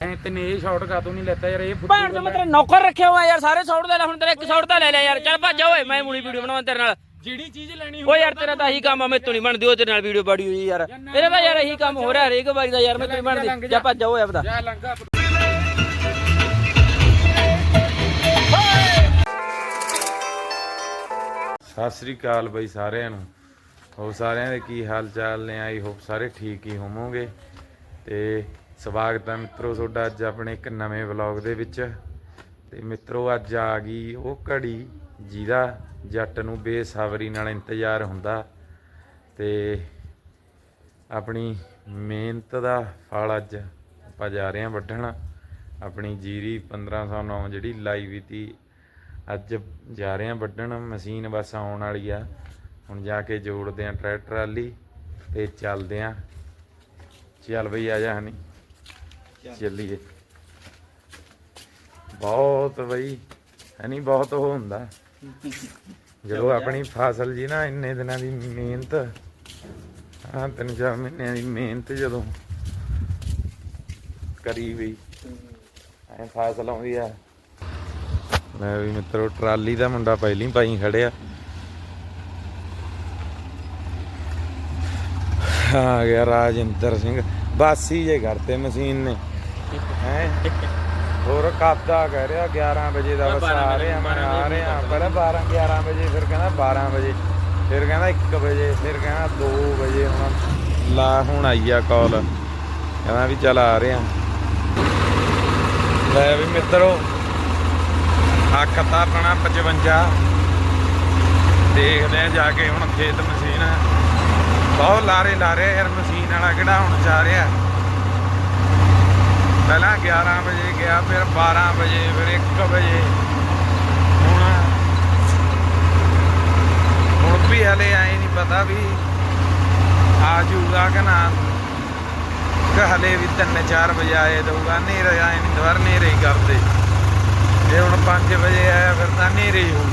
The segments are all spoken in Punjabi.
ਐ ਤੈਨੇ ਇਹ ਸ਼ਾਟ ਕਾਤੋਂ ਨਹੀਂ ਲੈਤਾ ਯਾਰ ਇਹ ਫੁੱਟੂ ਭੈਣ ਤੋਂ ਮੈਂ ਤੇਰਾ ਨੌਕਰ ਰੱਖਿਆ ਹੋਇਆ ਯਾਰ ਸਾਰੇ ਸ਼ਾਟ ਲੈ ਲੈ ਹੁਣ ਤੇਰਾ ਇੱਕ ਸ਼ਾਟ ਤਾਂ ਲੈ ਲੈ ਯਾਰ। ਚੱਲ ਭੱਜ ਓਏ ਮੈਂ ਮੁਣੀ ਵੀਡੀਓ ਬਣਾਵਾਂ ਤੇਰੇ ਨਾਲ। ਜਿਹੜੀ ਚੀਜ਼ ਲੈਣੀ ਓ ਯਾਰ ਤੇਰਾ ਤਾਂ ਇਹੀ ਕੰਮ ਆ ਮੈਤੋਂ ਨਹੀਂ ਬਣਦੀ ਉਹ ਤੇਰੇ ਨਾਲ ਵੀਡੀਓ ਬਾੜੀ ਹੋਈ ਯਾਰ। ਤੇਰਾ ਤਾਂ ਯਾਰ ਇਹੀ ਕੰਮ ਹੋ ਰਿਹਾ ਹਰੇਕ ਵਾਰੀ ਦਾ ਯਾਰ ਮੈਤੋਂ ਨਹੀਂ ਬਣਦੀ। ਜਾ ਭੱਜ ਓਏ ਆਪਦਾ। ਜਾ ਸਤਿ ਸ੍ਰੀ ਅਕਾਲ ਬਈ ਸਾਰਿਆਂ ਨੂੰ। ਹੋ ਸਾਰਿਆਂ ਦੇ ਕੀ ਹਾਲ ਚਾਲ ਨੇ? ਆਈ ਹੋਪ ਸਾਰੇ ਠੀਕ ਹੀ ਹੋਵੋਗੇ। ਤੇ ਸਵਾਗਤ ਹੈ ਮਿੱਤਰੋ, ਤੁਹਾਡਾ ਅੱਜ ਆਪਣੇ ਇੱਕ ਨਵੇਂ ਵਲੌਗ ਦੇ ਵਿੱਚ। ਤੇ ਮਿੱਤਰੋ, ਅੱਜ ਆ ਗਈ ਉਹ ਘੜੀ ਜਿਹਦਾ ਜੱਟ ਨੂੰ ਬੇਸਬਰੀ ਨਾਲ ਇੰਤਜ਼ਾਰ ਹੁੰਦਾ। ਤੇ ਆਪਣੀ ਮਿਹਨਤ ਦਾ ਫਲ ਅੱਜ ਆਪਾਂ ਜਾ ਰਹੇ ਹਾਂ ਵੱਢਣ। ਆਪਣੀ ਜੀਰੀ 1509 ਜਿਹੜੀ ਲਾਈ ਵੀ ਤੀ, ਅੱਜ ਜਾ ਰਹੇ ਹਾਂ ਵੱਢਣ। ਮਸ਼ੀਨ ਬਸ ਆਉਣ ਵਾਲੀ ਆ। ਹੁਣ ਜਾ ਕੇ ਜੋੜਦੇ ਆ ਟਰੈਕਟਰ ਵਾਲੀ ਤੇ ਚੱਲਦੇ ਆ ਚੱਲ ਬਈ, ਆ ਜਾ ਹਨੀ। ਚੱਲੀਏ। ਬਹੁਤ ਬਈ ਹਨੀ ਬਹੁਤ ਉਹ ਹੁੰਦਾ। ਜਦੋਂ ਆਪਣੀ ਫਸਲ ਜੀ ਨਾ ਇੰਨੇ ਦਿਨਾਂ ਦੀ ਮਿਹਨਤ ਹਾਂ ਤਿੰਨ ਚਾਰ ਮਹੀਨਿਆਂ ਦੀ ਮਿਹਨਤ ਜਦੋਂ ਕਰੀ ਵੀ ਐ ਫਸਲ ਆਉਂਦੀ ਆ। ਮੈਂ ਵੀ ਮਿੱਤਰੋ ਟਰਾਲੀ ਦਾ ਮੁੰਡਾ ਪਹਿਲੀ ਪਾਈ ਖੜਿਆ। ਆ ਗਿਆ ਰਾਜਿੰਦਰ ਸਿੰਘ ਬਾਸੀ ਜੇ ਕਰਤੇ ਮਸ਼ੀਨ ਨੇ। ਹੈ? ਹੋਰ ਕਾਦਾ ਕਹਿ ਰਿਹਾ 11 ਵਜੇ ਦਾ ਬਸ ਆ ਰਹੇ ਆ ਮੈਂ ਆ ਰਹੇ। ਆ ਪਹਿਲਾਂ 12 11 ਵਜੇ ਫਿਰ ਕਹਿੰਦਾ 12 ਵਜੇ। ਫਿਰ ਕਹਿੰਦਾ 1 ਵਜੇ ਫਿਰ ਕਹਿੰਦਾ 2 ਵਜੇ ਹੁਣ ਲਾ ਹੁਣ ਆਈ ਆ ਕਾਲ ਕਹਿੰਦਾ ਵੀ ਚੱਲ ਆ ਰਹੇ। ਆ ਲੈ ਵੀ ਮਿੱਤਰੋ ਅੱਖ ਤਾਂ ਆਪਣਾ 55 ਦੇਖਦੇ ਆ ਜਾ ਕੇ ਹੁਣ ਖੇਤ ਮਸ਼ੀਨ। ਬਹੁਤ ਲਾਰੇ ਲਾਰੇ ਯਾਰ ਮਸ਼ੀਨ ਵਾਲਾ ਕਿਹੜਾ ਹੁਣ ਜਾ ਰਿਹਾ। ਪਹਿਲਾਂ 11 ਵਜੇ ਗਿਆ, ਫਿਰ 12 ਵਜੇ, ਫਿਰ 1 ਵਜੇ। ਹੁਣ ਹੁਣ ਵੀ ਹਲੇ ਆਏ ਨਹੀਂ ਪਤਾ ਵੀ ਆ ਜੂਗਾ ਕਿ ਨਾ। ਕਿ ਹਲੇ ਵੀ 3-4 ਵਜੇ ਆਏ ਦਊਗਾ ਨੇਰੇ ਆਏ ਨਹੀਂ ਦਵਾਰ ਨੇਰੇ ਹੀ ਕਰਦੇ। ਜੇ ਹੁਣ 5 ਵਜੇ ਆਇਆ ਫਿਰ ਤਾਂ ਨੇਰੇ ਹੀ ਹੋਊ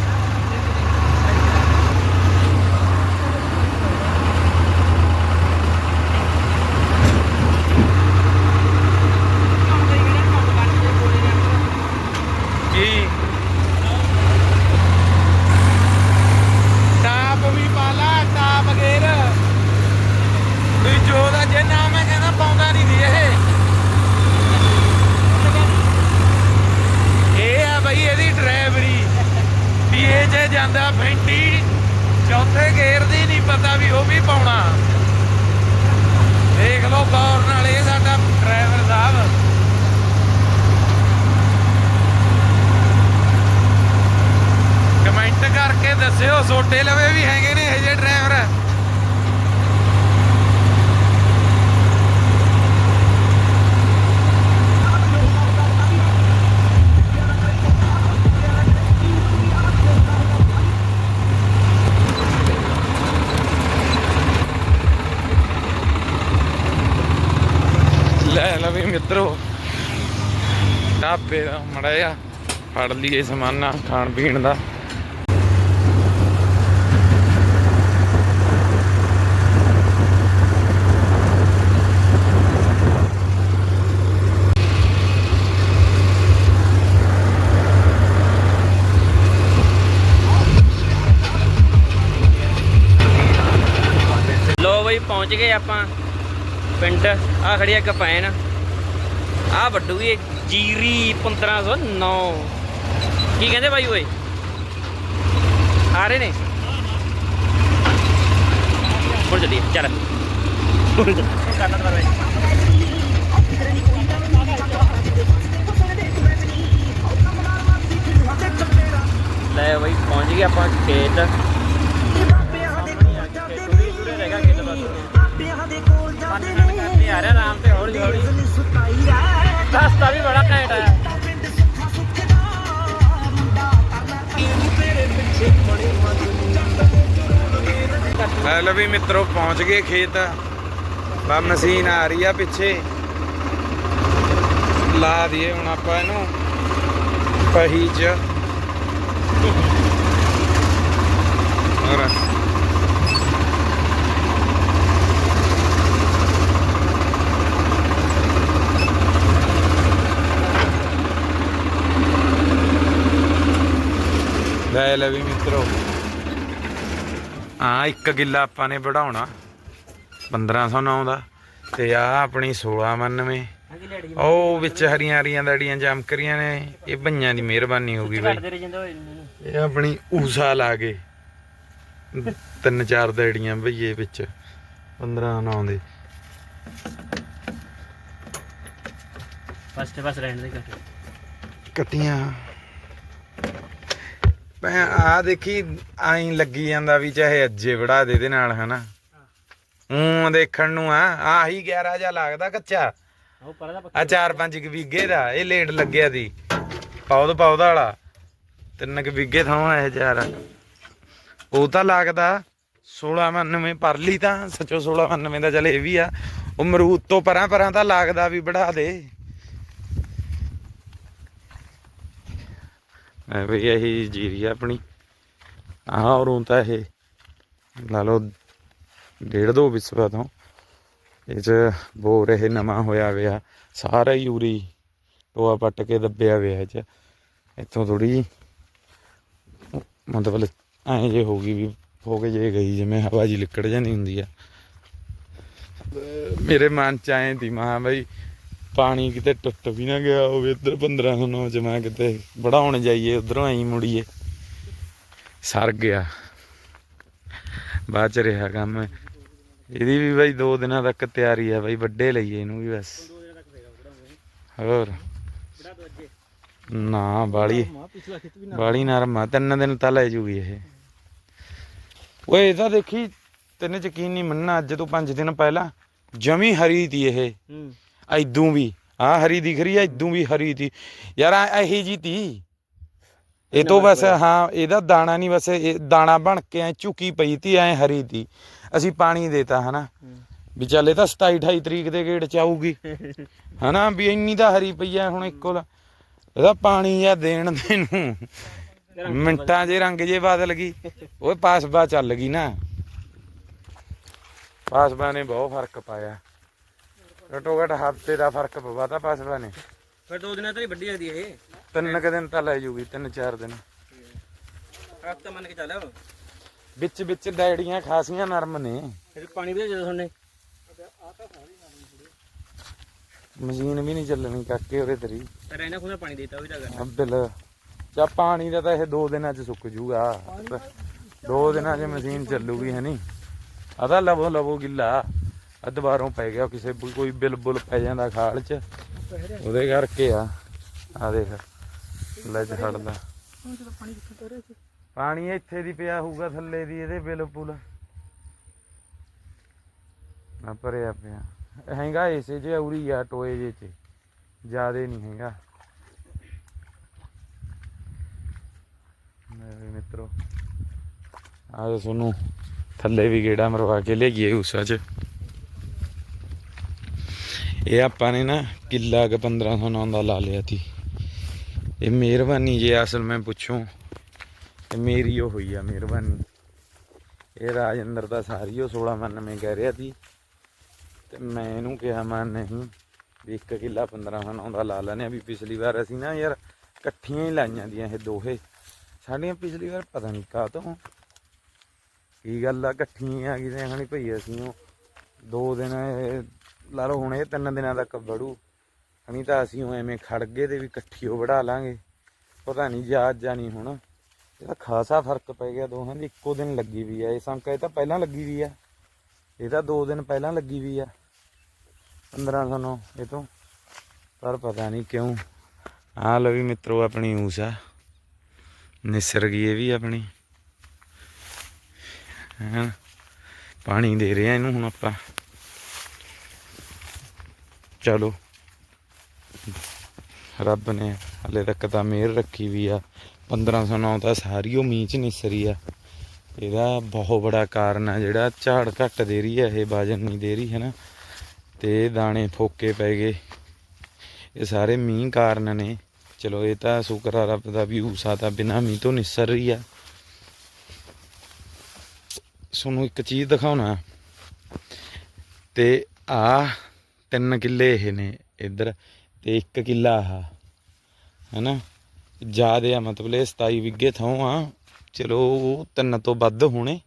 ਕੀ ਟਾਪ ਵੀ ਪਾਲਾ ਟਾਪ ਗੇਰ ਵੀ ਜੋ ਦਾ ਜੇ ਨਾ ਮੈਂ ਕਹਿੰਦਾ ਪਾਉਂਦਾ ਨਹੀਂ ਦੀ ਇਹ ਇਹ ਆ ਬਈ ਇਹਦੀ ਡਰਾਈਵਰੀ ਵੀ ਇਹ ਜੇ ਜਾਂਦਾ ਫੈਂਟੀ ਚੌਥੇ ਗੇਅਰ ਦੀ ਨਹੀਂ ਪਤਾ ਵੀ ਉਹ ਵੀ ਪਾਉਣਾ ਦੇਖ ਲਓ ਗੌਰ ਨਾਲ ਇਹ ਸਾਡਾ ਡਰਾਈਵਰ ਸਾਹਿਬ ਕਮੈਂਟ ਕਰਕੇ ਦੱਸਿਓ ਛੋਟੇ ਲਵੇ ਵੀ ਹੈਗੇ ਨੇ ਇਹ ਜਿਹੇ ਡਰਾਈਵਰ। ਲੈ ਲਵੇ ਮਿੱਤਰੋ, ਢਾਬੇ ਦਾ ਮੜਿਆ ਫੜ ਲਈਏ ਸਮਾਨਾ ਖਾਣ ਪੀਣ ਦਾ। ਪਹੁੰਚ ਗਏ ਆਪਾਂ ਪਿੰਡ। ਆ ਖੜੀ ਆ ਕਪੈਨ ਆ ਵੱਡੂ ਇਹ ਜੀਰੀ 1509 ਕੀ ਕਹਿੰਦੇ ਬਾਈ ਓਏ? ਆ ਰਹੇ ਨੇ? ਹੁਣ ਚੱਲੀਏ, ਚੱਲ। ਲੈ ਬਾਈ, ਪਹੁੰਚ ਗਏ ਆਪਾਂ ਖੇਤ। ਰਸਤਾ ਵੀ ਬੜਾ ਘੈਂਟ ਹੈ ਲੈ ਲਓ ਵੀ ਮਿੱਤਰੋ, ਪਹੁੰਚ ਗਏ ਖੇਤ। ਬਾ ਮਸ਼ੀਨ ਆ ਰਹੀ ਆ ਪਿੱਛੇ। ਲਾ ਦਈਏ ਹੁਣ ਆਪਾਂ ਇਹਨੂੰ, ਪਹੀ ਚ। ਹੋਰ। ਲੈ ਵੀ ਮਿੱਤਰੋ। ਆ ਇੱਕ ਕਿੱਲਾ ਆਪਾਂ ਨੇ ਵਧਾਉਣਾ 1509 ਦਾ। ਤੇ ਆ ਆਪਣੀ 1692 ਹਾਂਜੀ ਲੈੜੀ ਉਹ ਵਿੱਚ ਹਰੀਆਂ ਹਰੀਆਂ ਦੜੀਆਂ ਚਮਕ ਰਹੀਆਂ ਨੇ। ਇਹ ਭਈਆਂ ਦੀ ਮਿਹਰਬਾਨੀ ਬਾਈ ਹੋਏ ਇਹਨਾਂ ਨੂੰ। ਇਹ ਆਪਣੀ ਊਸਾ ਲਾ ਕੇ। ਤਿੰਨ ਚਾਰ ਦੜੀਆਂ ਭਈਏ ਵਿੱਚ। 15 9 ਦੇ। ਤੇ ਬਸ ਰਹਿਣ ਦੇ ਕੱਟ ਕੱਟੀਆਂ। ਮੈਂ ਆ ਦੇਖੀ ਆਈ ਲੱਗੀ ਜਾਂਦਾ ਵੀ ਚਾਹੇ ਅੱਜੇ ਵੜਾ ਦੇ ਦੇ ਨਾਲ ਹਨਾ? ਹੂੰ ਦੇਖਣ ਨੂੰ ਆ ਆਹੀ 11 ਜਿਹਾ ਲੱਗਦਾ ਕੱਚਾ। ਉਹ ਪਰਾਂ ਦਾ ਆ ਚਾਰ ਪੰਜ ਕੁ ਵੀਗੇ ਦਾ ਇਹ ਲੇਟ ਲੱਗਿਆ ਦੀ ਪੌਦ ਪੌਦਾ ਵਾਲਾ। ਤਿੰਨ ਕੁ ਵੀਗੇ ਥਾਂ ਇਹ ਚਾਰ। ਉਹ ਤਾਂ ਲੱਗਦਾ 1699 ਪਰਲੀ ਤਾਂ ਸੱਚੋ 1699 ਦਾ ਚੱਲ ਇਹ ਵੀ ਆ। ਉਹ ਮਰੂਦ ਤੋਂ ਪਰਾਂ ਪਰਾਂ ਤਾਂ ਲੱਗਦਾ ਵੀ ਬੜਾ ਦੇ। ਐ ਵੀ ਇਹੀ ਜੀਰੀ ਆ ਆਪਣੀ। ਆਹ ਔਰੋਂ ਤਾਂ ਇਹ ਲਾ ਲਓ ਡੇਢ ਦੋ ਵਿਸਵਾ ਤੋਂ। ਇਹ ਚ ਬੋਰ ਇਹ ਨਵਾਂ ਹੋਇਆ ਵਿਆ ਸਾਰਾ ਹੀ ਯੂਰੀ ਟੋਆ ਪੱਟ ਕੇ ਦੱਬਿਆ ਵਿਆ ਚ। ਇੱਥੋਂ ਥੋੜੀ ਮਤਲਬ ਐਂ ਜੇ ਹੋ ਗਈ ਵੀ ਹੋ ਕੇ ਜੇ ਗਈ ਜਿਵੇਂ ਹਵਾ ਜੀ ਲਿਕੜ ਜਾਂਦੀ ਹੁੰਦੀ ਆ। ਮੇਰੇ ਮਨ ਚ ਆਏ ਦੀ ਮਾਂ ਬਈ ਪਾਣੀ ਕਿਤੇ ਟੁੱਟ ਵੀ ਨਾ ਗਿਆ ਹੋਵੇ, ਇੱਧਰ 1509 ਚ ਮੈਂ ਕਿਤੇ ਵੜਾਉਣ ਜਾਈਏ, ਉਧਰੋਂ ਐਂ ਮੁੜੀਏ। ਸਰ ਗਿਆ। ਬਾਅਦ ਚ ਰਿਹਾ ਕੰਮ। ਇਹਦੀ ਵੀ ਬਾਈ 2 ਦਿਨਾਂ ਤੱਕ ਤਿਆਰੀ ਆ ਬਾਈ, ਵੱਡੇ ਲਈਏ ਇਹਨੂੰ ਵੀ ਬਸ। ਹੋਰ? ਨਾ, ਬਾਲੀ ਪਿਛਲਾ ਖਿੱਚ ਬਾਲੀ ਨਰਮ ਤਿੰਨ ਦਿਨ ਤਾਂ ਲੈ ਜੂਗੀ ਇਹ। ਓਏ ਇਹਦਾ ਦੇਖੀ, ਤੈਨੂੰ ਯਕੀਨ ਨਹੀਂ ਮੰਨਣਾ, ਅੱਜ ਤੋਂ 5 ਦਿਨ ਪਹਿਲਾਂ ਜਮੀ ਹਰੀ ਤੀ ਇਹ। ਹੂੰ। ਐਦੂ ਵੀ ਆ ਹਰੀ ਦਿਖ ਰਹੀ ਐ ਐਦੂ ਵੀ ਹਰੀ ਤੀ ਯਾਰ ਆ ਇਹੀ ਜੀ ਤੀ। ਇਹ ਤੋਂ ਬਸ ਹਾਂ ਇਹਦਾ ਦਾਣਾ ਨਹੀਂ ਬਸ ਇਹ ਦਾਣਾ ਬਣ ਕੇ ਐ ਝੁਕੀ ਪਈ ਤੀ ਐ ਹਰੀ ਤੀ। ਅਸੀਂ ਪਾਣੀ ਦੇਤਾ ਹਨਾ। ਵੀ ਚੱਲ ਇਹ ਤਾਂ 27 28 ਤਰੀਕ ਦੇ ਗੇੜ ਚ ਆਊਗੀ। ਹਨਾ ਵੀ ਇੰਨੀ ਤਾਂ ਹਰੀ ਪਈ ਐ ਹੁਣ ਇੱਕੋ ਦਾ ਇਹਦਾ ਪਾਣੀ ਜਾਂ ਦੇਣ ਦੇ ਨੂੰ। ਮਿੰਟਾਂ 'ਚ ਰੰਗ ਜੇ ਬਦਲ ਗਈ। ਓਏ ਪਾਸਬਾ ਚੱਲ ਗਈ ਨਾ। ਪਾਸਬਾ ਨੇ ਬਹੁਤ ਫ਼ਰਕ ਪਾਇਆ। ਘਟੋ ਘਟ ਹਫ਼ਤੇ ਦਾ ਫ਼ਰਕ ਪਵਾਤਾ ਪਾਸਬਾ ਨੇ ਫਿਰ ਦੋ ਦਿਨਾਂ ਤੋਂ ਹੀ ਵੱਡੀ ਲੱਗਦੀ ਇਹ? ਤਿੰਨ ਕੁ ਦਿਨ ਤਾਂ ਲੈ ਜੂਗੀ ਤਿੰਨ ਚਾਰ ਦਿਨ। ਹਫਤਾ ਮੰਨ ਕੇ ਚੱਲ। ਵਿੱਚ ਵਿੱਚ ਡੈੜੀਆਂ ਖਾਸੀਆਂ ਨਰਮ ਨੇ। ਫਿਰ ਪਾਣੀ ਵੀ ਜਦੋਂ ਸੁਣਨੇ। ਮਸ਼ੀਨ ਵੀ ਨਹੀਂ ਚੱਲਣੀ ਕਾਕੇ ਉਹਦੇ ਤੇਰੀ। ਤੇ ਰਹਿਣਾ ਖੁਦਾ ਪਾਣੀ ਦੇਤਾ ਵੀ ਤਾਂ ਕਰ ਬਿੱਲ। ਚਾ ਪਾਣੀ ਦਾ ਤਾਂ ਇਹ ਦੋ ਦਿਨਾਂ 'ਚ ਸੁੱਕ ਜੂਗਾ। ਦੋ ਦਿਨਾਂ 'ਚ ਮਸ਼ੀਨ ਚੱਲੂਗੀ ਹਨੀ ਆਦਾ ਲਵੋ ਲਵੋ ਗਿੱਲਾ। ਆ ਪੈ ਗਿਆ, ਕਿਸੇ ਬੁ- ਕੋਈ ਬਿਲਬੁਲ ਪੈ ਜਾਂਦਾ ਖਾਲ 'ਚ। ਉਹਦੇ ਕਰਕੇ ਆ। ਆ ਦੇਖ, ਲੈ ਚ ਖੜਦਾ ਪਾਣੀ ਇੱਥੇ ਦੀ ਪਿਆ ਹੋਊਗਾ, ਥੱਲੇ ਦੀ, ਇਹਦੇ ਬਿੱਲ ਨਾ ਭਰਿਆ ਪਿਆ। ਹੈਗਾ ਇਸੇ ਜੇ, ਉਰੀ ਆ ਟੋਏ ਜੇ ਚ। ਜਿਆਦੇ ਨਹੀਂ ਹੈਗਾ। ਮੇਰੇ ਮਿੱਤਰੋ ਆ ਤੁਹਾਨੂੰ ਥੱਲੇ ਵੀ ਗੇੜਾ ਮਰਵਾ ਕੇ ਲਿਆਈਏ ਉਸਾ ਚ। ਇਹ ਆਪਾਂ ਨੇ ਨਾ ਕਿੱਲਾ ਕ 1509 ਦਾ ਲਾ ਲਿਆ ਸੀ। ਇਹ ਮਿਹਰਬਾਨੀ ਜੇ ਅਸਲ ਮੈਂ ਪੁੱਛੂੰ, ਤੇ ਮੇਰੀ ਉਹ ਹੋਈ ਆ ਮਿਹਰਬਾਨੀ। ਇਹ ਰਾਜਿੰਦਰ ਦਾ ਸਾਰੀ ਉਹ 1699 ਕਹਿ ਰਿਹਾ ਸੀ, ਤੇ ਮੈਂ ਇਹਨੂੰ ਕਿਹਾ, ਮੈਂ ਨਹੀਂ, ਵੀ ਇੱਕ ਕਿੱਲਾ 1509 ਦਾ ਲਾ ਲੈਨੇ ਆ ਵੀ ਪਿਛਲੀ ਵਾਰ ਅਸੀਂ ਨਾ ਯਾਰ ਇਕੱਠੀਆਂ ਹੀ ਲਾਈਆਂ ਦੀਆਂ ਇਹ ਦੋਹੇ। ਸਾਡੀਆਂ ਪਿਛਲੀ ਵਾਰ ਪਤਾ ਨਹੀਂ ਕਾ ਤੋਂ ਕੀ ਗੱਲ ਆ, ਇਕੱਠੀਆਂ ਆ ਗਈ ਤੇ ਹਣੀ ਭਈ ਅਸੀਂ ਉਹ ਦੋ ਦਿਨ ਲਾ ਲਓ ਹੁਣ ਇਹ ਤਿੰਨ ਦਿਨਾਂ ਤੱਕ ਵੜੂ। ਹਣੀ ਤਾਂ ਅਸੀਂ ਐਵੇਂ ਖੜ ਗਏ ਤੇ ਵੀ ਇਕੱਠੀ ਉਹ ਵੜਾ ਲਾਂਗੇ। ਪਤਾ ਨਹੀਂ ਯਾਦ ਜਾਣੀ ਹੁਣ। ਇਹਦਾ ਖਾਸਾ ਫ਼ਰਕ ਪੈ ਗਿਆ ਦੋਹਾਂ ਦੀ, ਇੱਕੋ ਦਿਨ ਲੱਗੀ ਵੀ ਆ। ਇਹ ਸੰਕਾ ਇਹ ਤਾਂ ਪਹਿਲਾਂ ਲੱਗੀ ਵੀ ਆ। ਇਹ ਤਾਂ ਦੋ ਦਿਨ ਪਹਿਲਾਂ ਲੱਗੀ ਵੀ ਆ। 1509 ਇਹ ਤੋਂ। ਪਰ ਪਤਾ ਨਹੀਂ ਕਿਉਂ। ਆ ਲਓ ਵੀ ਮਿੱਤਰੋ ਆਪਣੀ ਊਸ ਆ। ਨਿਸਰ ਗਈ ਇਹ ਵੀ ਆਪਣੀ। ਹਾਂ? ਪਾਣੀ ਦੇ ਰਿਹਾ ਇਹਨੂੰ ਹੁਣ ਆਪਾਂ। ਚਲੋ। ਰੱਬ ਨੇ ਹਲੇ ਤੱਕ ਤਾਂ ਮਿਹਰ ਰੱਖੀ ਵੀ ਆ। 1509 ਤਾਂ ਸਾਰੀ ਉਹ ਮੀਂਹ ਚ ਨਿਸਰੀ ਆ। ਇਹਦਾ ਬਹੁਤ ਬੜਾ ਕਾਰਨ ਆ ਜਿਹੜਾ ਝਾੜ ਘੱਟ ਦੇ ਰਹੀ ਹੈ ਇਹ ਵਜਨ ਨਹੀਂ ਦੇ ਰਹੀ ਹੈ ਨਾ ਤੇ ਦਾਣੇ ਫੋਕੇ ਪੈ ਗਏ। ਇਹ ਸਾਰੇ ਮੀਂਹ ਕਾਰਨ ਨੇ। ਚਲੋ, ਇਹ ਤਾਂ ਸ਼ੁਕਰ ਆ ਰੱਬ ਦਾ ਵੀ ਉਸਾ ਤਾਂ ਬਿਨਾ ਮੀਂਹ ਤੋਂ ਨਿਸਰ ਰਹੀ ਆ। ਤੁਹਾਨੂੰ ਇੱਕ ਚੀਜ਼ ਦਿਖਾਉਣਾ। ਤੇ ਆ ਤਿੰਨ ਕਿੱਲੇ ਇਹ ਨੇ ਇੱਧਰ ਤੇ ਇੱਕ ਕਿੱਲਾ ਆ ਹੈਨਾ? ਜਿਆਦੇ ਆ ਮਤਲਬ ਇਹ 27 ਵਿਗੇ ਥਾਂ ਆ। ਚਲੋ, ਉਹ ਤਿੰਨ ਤੋਂ ਵੱਧ ਹੋਣੇ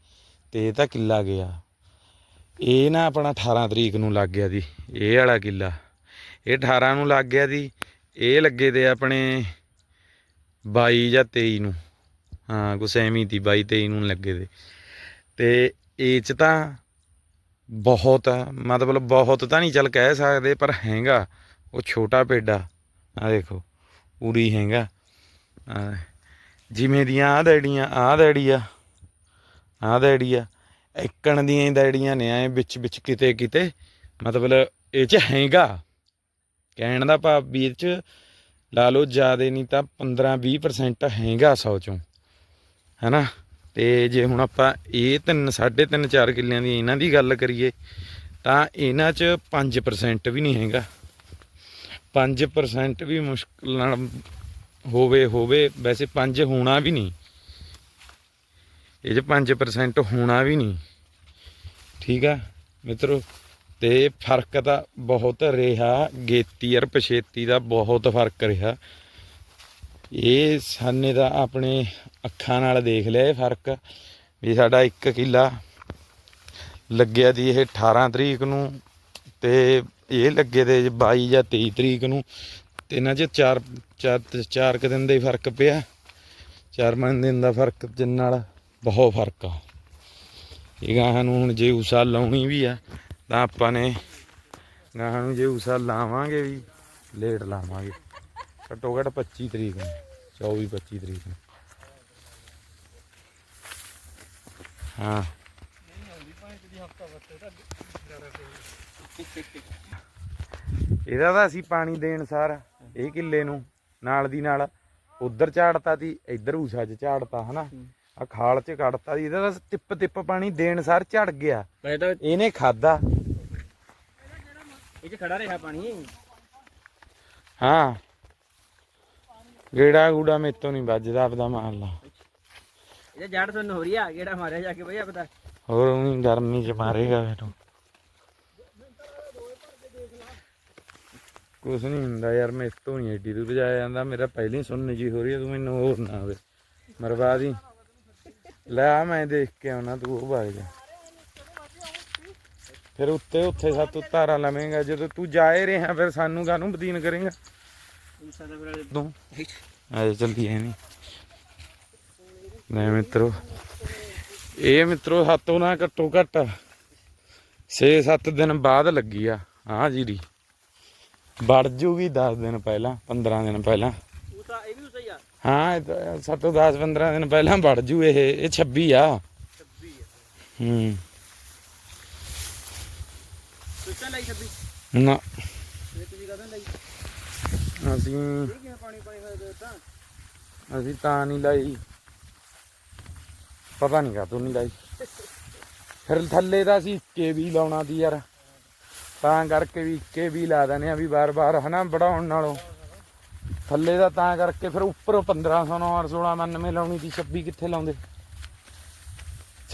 ਤੇ ਇਹ ਤਾਂ ਕਿੱਲਾ ਗਿਆ। ਇਹ ਨਾ ਆਪਣਾ 18 ਤਰੀਕ ਨੂੰ ਲੱਗ ਗਿਆ ਦੀ ਇਹ ਵਾਲਾ ਕਿੱਲਾ। ਇਹ 18 ਨੂੰ ਲੱਗ ਗਿਆ ਦੀ ਇਹ ਲੱਗੇ ਤੇ ਆਪਣੇ 22 ਜਾਂ 23 ਨੂੰ। ਹਾਂ ਕੁਛ ਐਵੇਂ ਤੀ 22 23 ਨੂੰ ਲੱਗੇ ਤੇ। ਤੇ ਇਹ ਚ ਤਾਂ ਬਹੁਤ ਆ, ਮਤਲਬ ਬਹੁਤ ਤਾਂ ਨਹੀਂ ਚੱਲ ਕਹਿ ਸਕਦੇ ਪਰ ਹੈਗਾ ਉਹ ਛੋਟਾ ਪੇਡਾ ਆ। ਦੇਖੋ ਪੂਰੀ ਹੈਗਾ। ਜਿਵੇਂ ਦੀਆਂ ਆ ਦੜੀਆਂ ਆ ਦੜੀ ਆ ਆ ਦੜੀ ਆ ਇੱਕਣ ਦੀਆਂ ਹੀ ਦੜੀਆਂ ਨੇ ਐ ਵਿੱਚ ਵਿੱਚ ਕਿਤੇ ਕਿਤੇ ਮਤਲਬ ਇਹ ਚ ਹੈਗਾ। ਕਹਿਣ ਦਾ ਭਾਵ ਵੀ ਇਹ ਚ ਲਾ ਲਓ ਜਿਆਦੇ ਨਹੀਂ ਤਾਂ 15 20% ਹੈਗਾ 100 ਚੋਂ ਹੈਨਾ? ਤੇ ਜੇ ਹੁਣ ਆਪਾਂ ਇਹ ਤਿੰਨ, ਸਾਢੇ ਤਿੰਨ 4 ਕਿੱਲਿਆਂ ਦੀ ਇਹਨਾਂ ਦੀ ਗੱਲ ਕਰੀਏ, ਤਾਂ ਇਹਨਾਂ 'ਚ 5% ਵੀ ਨਹੀਂ ਹੈਗਾ। 5% ਵੀ ਮੁਸ਼ਕਲ ਨਾਲ ਹੋਵੇ ਹੋਵੇ, ਵੈਸੇ 5 ਹੋਣਾ ਵੀ ਨਹੀਂ। ਇਹ 'ਚ 5% ਹੋਣਾ ਵੀ ਨਹੀਂ। ਠੀਕ ਆ? ਮਿੱਤਰੋ, ਤੇ ਫ਼ਰਕ ਤਾਂ ਬਹੁਤ ਰਿਹਾ, ਗੇਤੀ ਔਰ ਪਛੇਤੀ ਦਾ ਬਹੁਤ ਫ਼ਰਕ ਰਿਹਾ। ਇਹ ਸਾਨੇ ਦਾ ਆਪਣੇ ਅੱਖਾਂ ਨਾਲ ਦੇਖ ਲਿਆ ਇਹ ਫ਼ਰਕ, ਵੀ ਸਾਡਾ 1 ਕਿੱਲਾ ਲੱਗਿਆ ਦੀ ਇਹ 18 ਤਰੀਕ ਨੂੰ ਤੇ ਇਹ ਲੱਗੇ ਤੇ 22 ਜਾਂ 23 ਤਰੀਕ ਨੂੰ ਤੇ ਇਹਨਾਂ 'ਚ ਚਾਰ ਚਾਰ ਚਾਰ ਕੁ ਦਿਨ ਦਾ ਹੀ ਫ਼ਰਕ ਪਿਆ। ਚਾਰ ਪੰਜ ਦਿਨ ਦਾ ਫ਼ਰਕ ਜਿੰਨ ਨਾਲ ਬਹੁਤ ਫ਼ਰਕ ਆ। ਇਹ ਗਾਹਾਂ ਨੂੰ ਹੁਣ ਜੇ ਉਸਾ ਲਾਉਣੀ ਵੀ ਆ, ਤਾਂ ਆਪਾਂ ਨੇ ਗਾਹਾਂ ਨੂੰ ਜੇ ਉਸਾ ਲਾਵਾਂਗੇ ਵੀ, ਲੇਟ ਲਾਵਾਂਗੇ। ਘੱਟੋ ਘੱਟ 25 ਤਰੀਕ ਨੂੰ 24 25 ਤਰੀਕ ਨੂੰ। ਹਾਂ। ਇਹਦਾ ਤਾਂ ਅਸੀਂ ਪਾਣੀ ਦੇਣ ਸਾਰ ਇਹ ਕਿੱਲੇ ਨੂੰ ਨਾਲ ਦੀ ਨਾਲ ਉਧਰ ਝਾੜਤਾ ਸੀ ਇੱਧਰ ਊਸਾ 'ਚ ਝਾੜਤਾ ਹਨਾ? ਆ ਖਾਲ 'ਚ ਕੱਢਤਾ ਸੀ ਇਹਦਾ ਤਾਂ ਟਿੱਪ ਟਿੱਪ ਪਾਣੀ ਦੇਣ ਸਾਰ ਝੜ ਗਿਆ। ਤਾਂ ਇਹਨੇ ਖਾਦਾ ਇਹ ਚ ਖੜਾ ਰਿਹਾ ਪਾਣੀ। ਹਾਂ। ਗੇੜਾ ਗੂੜਾ ਮੇਤੋਂ ਨਹੀਂ ਵੱਜਦਾ ਆਪਦਾ ਮਾਰ ਲਾ ਇਹ ਜੜ ਸੁਣ ਹੋ ਰਹੀ ਆ ਕਿਹੜਾ ਮਾਰਿਆ ਜਾ ਕੇ ਬਈ ਆ ਪਤਾ ਹੋਰ ਉਹਨੀ ਗਰਮੀ ਚ ਮਾਰੇਗਾ ਫਿਰ ਉਹ। ਕੁਛ ਨਹੀਂ ਹੁੰਦਾ ਯਾਰ ਮੈਂ ਇਸ ਤੋਂ ਨਹੀਂ ਏਡੀ ਦੂਰ ਜਾਇਆ ਜਾਂਦਾ। ਮੇਰਾ ਪਹਿਲਾਂ ਹੀ ਸੁਣਨ ਜੀ ਹੋ ਰਹੀ ਹੈ ਤੂੰ ਮੈਨੂੰ ਹੋਰ ਨਾ ਆਵੇ। ਮਰਵਾ ਦੀ। ਲੈ ਆ ਮੈਂ ਦੇਖ ਕੇ ਆਉਣਾ ਤੂੰ ਉਹ ਬਾਗ ਜਾ। ਫਿਰ ਉੱਤੇ ਉੱਥੇ ਸੱਤ ਉਤਾਰਾ ਲਵੇਂਗਾ ਜਦੋਂ ਤੂੰ ਜਾਏ ਰਿਹਾ ਫਿਰ ਸਾਨੂੰ ਕਾਹਨੂੰ ਬਦੀਨ ਕਰੇਗਾ? ਆਏ ਜਲਦੀ ਐ ਨਹੀਂ ਨਹੀਂ ਮਿੱਤਰੋ ਇਹ ਮਿੱਤਰੋ ਹੱਥੋਂ ਨਾ ਘੱਟੋ ਘੱਟ 6-7 ਦਿਨ ਬਾਅਦ ਲੱਗੀ ਆ ਹਾਂ ਜੀਰੀ। ਵੜ ਜੂਗੀ 10 ਦਿਨ ਪਹਿਲਾਂ 15 ਦਿਨ ਪਹਿਲਾਂ। ਉਹ ਤਾਂ ਇਹ ਵੀ ਸਹੀ ਆ। ਹਾਂ 7 10 15 ਦਿਨ ਪਹਿਲਾਂ ਵੜ ਜੂ ਇਹ ਇਹ 26 ਆ। 26 ਹੂੰ। ਸੁੱਚਾ ਲਈ 26 ਨਾ। ਇਹ ਤੁਸੀਂ ਕਦੋਂ ਲਈ? ਅਸੀਂ ਅਸੀਂ ਤਾਂ ਨਹੀਂ ਲਾਈ। ਪਤਾ ਨਹੀਂ ਕਾਤੋਂ ਨਹੀਂ ਲਾਈ। ਫਿਰ ਥੱਲੇ ਦਾ ਅਸੀਂ ਇੱਕੇ ਵੀ ਲਾਉਣਾ ਦੀ ਯਾਰ। ਤਾਂ ਕਰਕੇ ਵੀ ਇੱਕੇ ਵੀ ਲਾ ਦਨੇ ਆ ਵੀ ਬਾਰ-ਬਾਰ ਹਨਾ ਵਧਾਉਣ ਨਾਲੋਂ। ਥੱਲੇ ਦਾ ਤਾਂ ਕਰਕੇ ਫਿਰ ਉੱਪਰ 1500 ਔਰ 1699 ਲਾਉਣੀ ਦੀ 26 ਕਿੱਥੇ ਲਾਉਂਦੇ?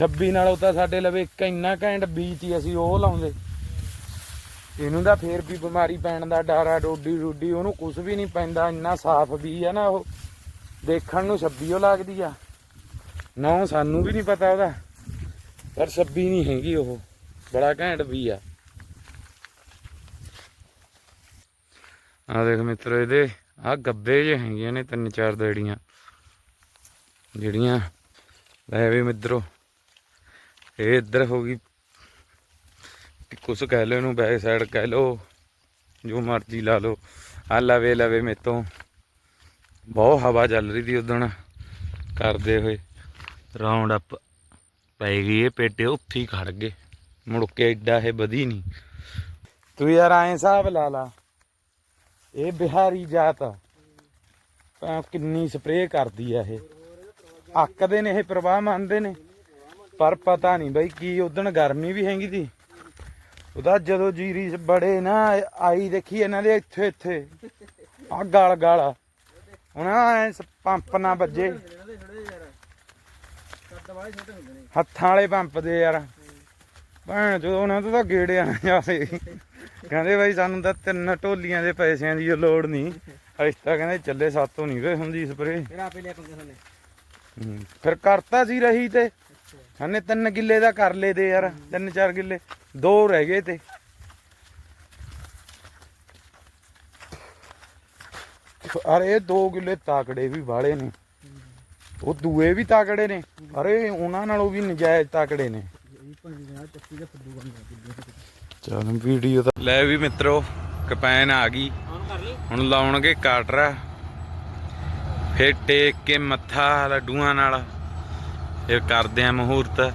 26 ਨਾਲੋਂ ਤਾਂ ਸਾਡੇ ਲਵੇ ਇੱਕ ਇੰਨਾ ਘੈਂਟ ਬੀਜ ਤੀ ਅਸੀਂ ਉਹ ਲਾਉਂਦੇ। ਇਹਨੂੰ ਤਾਂ ਫੇਰ ਵੀ ਬਿਮਾਰੀ ਪੈਣ ਦਾ ਡਰ ਆ, ਡੋਡੀ ਡੋਡੀ, ਉਹਨੂੰ ਕੁਝ ਵੀ ਨਹੀਂ ਪੈਂਦਾ, ਇੰਨਾ ਸਾਫ਼ ਵੀ ਆ ਨਾ ਉਹ। ਦੇਖਣ ਨੂੰ 26 ਉਹ ਲੱਗਦੀ ਆ। ਨਾ ਸਾਨੂੰ ਵੀ ਨਹੀਂ ਪਤਾ ਉਹਦਾ, ਪਰ 26 ਨਹੀਂ ਹੈਗੀ ਉਹ। ਬੜਾ ਘੈਂਟ ਵੀ ਆ। ਆ ਦੇਖ ਮਿੱਤਰੋ ਇਹਦੇ ਆ ਗੱਬੇ ਜੇ ਹੈਗੀਆਂ ਨੇ ਤਿੰਨ ਚਾਰ ਦੜੀਆਂ, ਜਿਹੜੀਆਂ ਲੈ ਵੀ ਮਿੱਤਰੋ, ਇਹ ਇੱਧਰ ਹੋ ਗਈ ਕੁਛ ਕਹਿ ਲਓ, ਇਹਨੂੰ ਬੈਕ ਸਾਈਡ ਕਹਿ ਲਓ, ਜੋ ਮਰਜ਼ੀ ਲਾ ਲਓ। ਆ ਲਵੇ ਲਵੇ ਮੇਤੋਂ ਬਹੁਤ ਹਵਾ ਚੱਲ ਰਹੀ ਸੀ ਉਦਣ ਕਰਦੇ ਹੋਏ। ਰਾਉਂਡ ਅਪ ਪੈ ਗਈ ਇਹ ਪੇਟੇ, ਉੱਥੇ ਹੀ ਖੜ ਗਏ। ਮੁੜ ਕੇ ਐਡਾ ਇਹ ਵਧੀ ਨਹੀਂ। ਤੂੰ ਯਾਰ ਐਂ ਸਾਹਿਬ ਲਾ ਲਾ, ਇਹ ਬਿਹਾਰੀ ਜਾਤ ਆ। ਕਿੰਨੀ ਸਪਰੇਅ ਕਰਦੀ ਆ ਇਹ। ਅੱਕਦੇ ਨੇ ਇਹ, ਪ੍ਰਵਾਹ ਮੰਨਦੇ ਨੇ। ਪਰ ਪਤਾ ਨਹੀਂ ਬਈ ਕੀ ਉਦਣ ਗਰਮੀ ਵੀ ਹੈਗੀ ਸੀ। ਉਹਦਾ ਜਦੋਂ ਜੀਰੀ ਬੜੇ ਨਾ ਆਈ ਦੇਖੀ ਇਹਨਾਂ ਦੇ ਇੱਥੇ ਇੱਥੇ। ਆ ਗਲ ਗਲ। ਉਹਨਾਂ ਐ ਪੰਪ ਨਾ ਵੱਜੇ। ਹੱਥਾਂ ਵਾਲੇ ਪੰਪ ਦੇ ਯਾਰ। ਭੈਣ ਜਦੋਂ ਉਹਨਾਂ ਤੋਂ ਤਾਂ ਗੇੜੇ ਆ ਜਾਵੇ ਕਹਿੰਦੇ ਬਾਈ ਸਾਨੂੰ ਤਾਂ ਤਿੰਨ ਢੋਲੀਆਂ ਦੇ ਪੈਸਿਆਂ ਦੀ ਲੋੜ ਨਹੀਂ। ਅਸੀਂ ਤਾਂ ਕਹਿੰਦੇ ਚੱਲੇ ਸਾਤੋਂ ਨਹੀਂ ਵੇ ਹੁੰਦੀ ਸਪਰੇ ਆਪੇ ਪੰਗੇ ਥੱਲੇ ਫਿਰ ਕਰਤਾ ਸੀ ਰਹੀ ਤੇ। ਹਨੇ ਤਿੰਨ ਕਿੱਲੇ ਦਾ ਕਰ ਲਏ ਤੇ ਯਾਰ, ਤਿੰਨ ਚਾਰ ਕਿੱਲੇ, ਦੋ ਰਹਿ ਗਏ ਤੇ। ਅਰੇ ਇਹ ਦੋ ਕਿੱਲੇ ਤਾਕੜੇ ਵੀ ਵਾਲੇ ਨੇ। ਉਹ ਦੂਏ ਵੀ ਤਾਕੜੇ ਨੇ, ਅਰੇ ਉਹਨਾਂ ਨਾਲੋਂ ਵੀ ਨਜਾਇਜ਼ ਤਾਕੜੇ ਨੇ। ਚਲ ਵੀਡੀਓ ਤਾਂ ਲੈ ਵੀ ਮਿੱਤਰੋ, ਕਪੈਨ ਆ ਗਈ। ਹੁਣ ਲਾਉਣਗੇ ਕਾਟਰਾ। ਫੇਰ ਟੇਕ ਕੇ ਮੱਥਾ, ਲੱਡੂਆਂ ਨਾਲ। ਫਿਰ ਕਰਦੇ ਆ ਮਹੂਰਤ।